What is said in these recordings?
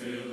fill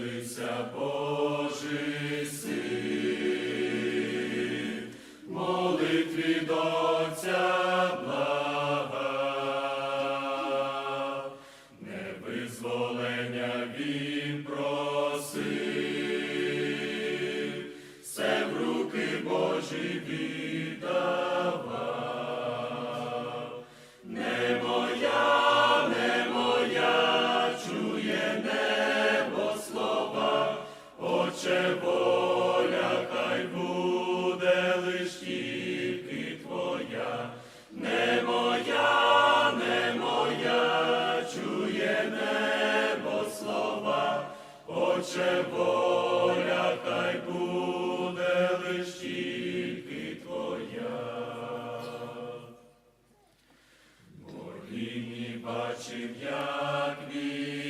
бачив, як вінець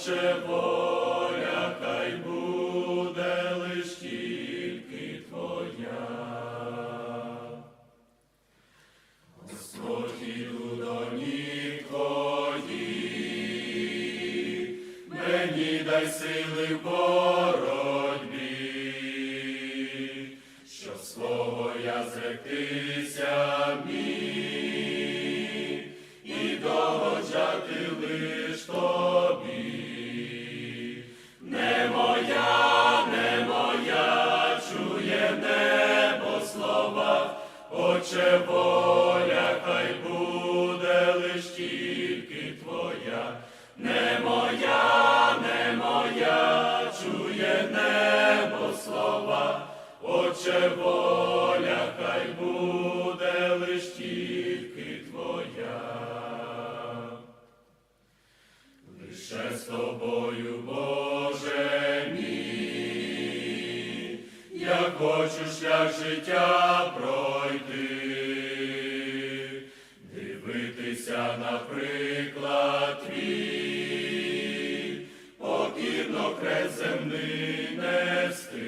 Отче воля, хай буде лиш тільки твоя. Господь іду до ніг твоїх, мені дай сили в боротьбі, що свого я зректися Отче воля, хай буде лиш тільки твоя, не моя, не моя, чує небо слова, Отче воля, я хочу шлях життя пройти, дивитися на приклад твій, покірно крест земний нести.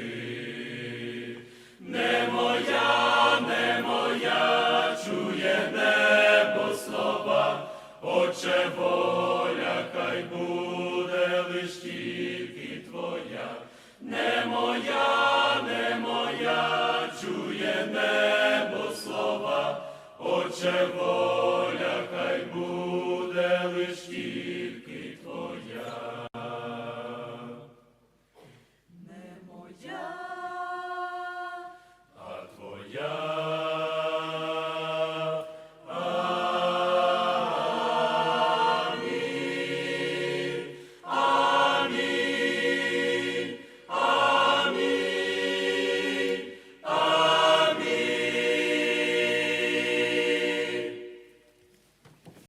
Не моя, не моя, чує небо слова, Отче воля, хай буде лиш тільки твоя, не моя, Отче воля, хай буде лиш тільки твоя. Не моя, а твоя.